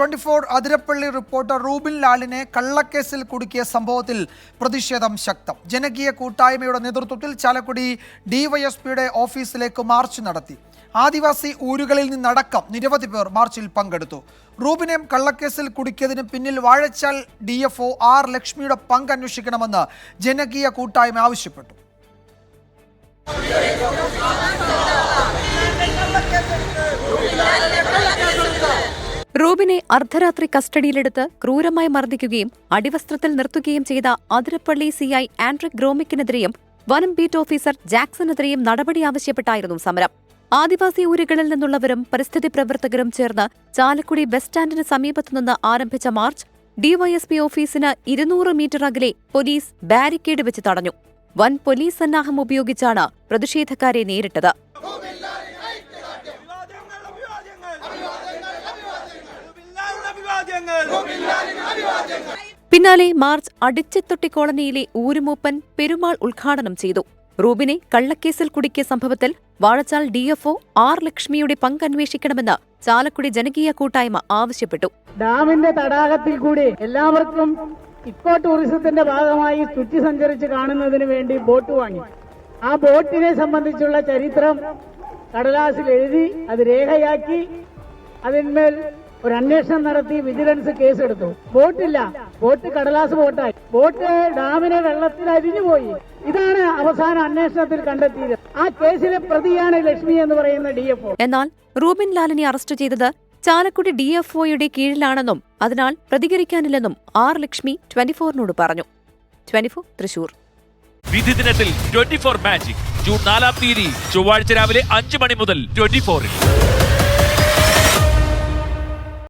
Twenty four Athirappilly reporter Rubin ലാലിനെ കള്ളക്കേസിൽ കുടുക്കിയ സംഭവത്തിൽ പ്രതിഷേധം ശക്തം. ജനകീയ കൂട്ടായ്മയുടെ നേതൃത്വത്തിൽ ചാലക്കുടി ഡിവൈഎസ്പിയുടെ ഓഫീസിലേക്ക് മാർച്ച് നടത്തി. ആദിവാസി ഊരുകളിൽ നിന്നടക്കം നിരവധി പേർ മാർച്ചിൽ പങ്കെടുത്തു. റൂബിനെ കള്ളക്കേസിൽ കുടുക്കിയതിന് പിന്നിൽ Vazhachal D F O R ലക്ഷ്മിയുടെ പങ്ക് അന്വേഷിക്കണമെന്ന് ജനകീയ കൂട്ടായ്മ ആവശ്യപ്പെട്ടു. റൂബിനെ അർദ്ധരാത്രി കസ്റ്റഡിയിലെടുത്ത് ക്രൂരമായി മർദ്ദിക്കുകയും അടിവസ്ത്രത്തിൽ നിർത്തുകയും ചെയ്ത അതിരപ്പള്ളി സിഐ ആൻഡ്രിക് ഗ്രോമിക്കിനെതിരെയും വനം ബീറ്റ് ഓഫീസർ ജാക്സണെതിരെയും നടപടി ആവശ്യപ്പെട്ടായിരുന്നു സമരം. ആദിവാസി ഊരുകളിൽ നിന്നുള്ളവരും പരിസ്ഥിതി പ്രവർത്തകരും ചേർന്ന് ചാലക്കുടി ബസ് സ്റ്റാൻഡിന് സമീപത്തുനിന്ന് ആരംഭിച്ച മാർച്ച് ഡിവൈഎസ്പി ഓഫീസിന് ഇരുന്നൂറ് മീറ്റർ അകലെ പോലീസ് ബാരിക്കേഡ് വെച്ച് തടഞ്ഞു. വൻ പോലീസ് സന്നാഹം ഉപയോഗിച്ചാണ് പ്രതിഷേധക്കാരെ നേരിട്ടത്. പിന്നാലെ മാർച്ച് അടിച്ചത്തൊട്ടി കോളനിയിലെ ഊരുമൂപ്പൻ പെരുമാൾ ഉദ്ഘാടനം ചെയ്തു. റൂബിനെ കള്ളക്കേസിൽ കുടുക്കിയ സംഭവത്തിൽ വാഴച്ചാൽ ഡിഎഫ്ഒ ആർ ലക്ഷ്മിയുടെ പങ്ക് അന്വേഷിക്കണമെന്ന് ചാലക്കുടി ജനകീയ കൂട്ടായ്മ ആവശ്യപ്പെട്ടു. ഡാമിന്റെ തടാകത്തിൽ കൂടി എല്ലാവർക്കും ഇക്കോ ടൂറിസത്തിന്റെ ഭാഗമായി ചുറ്റി സഞ്ചരിച്ച് കാണുന്നതിന് വേണ്ടി ബോട്ട് വാങ്ങി. ആ ബോട്ടിനെ സംബന്ധിച്ചുള്ള ചരിത്രം കടലാസിൽ എഴുതി അത് രേഖയാക്കി അതിന്മേൽ ഒരു അന്വേഷണം നടത്തി വിജിലൻസ് കേസെടുത്തു. ബോട്ടില്ല. ബോട്ട് കടലാസ് ബോട്ടായി. ബോട്ട് ഡാമിനെ വെള്ളത്തിൽ അരിഞ്ഞുപോയി ഇതാണ് അവസാന അന്വേഷണത്തിൽ കണ്ടെത്തിയത്. ആ കേസിലെ പ്രതിയാണ് ലക്ഷ്മി എന്ന് പറയുന്ന ഡി എഫ് എന്നാൽ റൂബിൻ ലാലിനെ അറസ്റ്റ് ചെയ്തത് ചാലക്കുടി ഡി എഫ് ഒയുടെ കീഴിലാണെന്നും അതിനാൽ പ്രതികരിക്കാനില്ലെന്നും ആർ ലക്ഷ്മി ട്വന്റിഫോറിനോട് പറഞ്ഞു. Twenty four Thrissur. വിധി ദിനത്തിൽ ട്വന്റി ഫോർ മാജിക് ജൂൺ നാലാം തീയതി ചൊവ്വാഴ്ച രാവിലെ അഞ്ച് മണി മുതൽ ട്വന്റി ഫോറിൽ.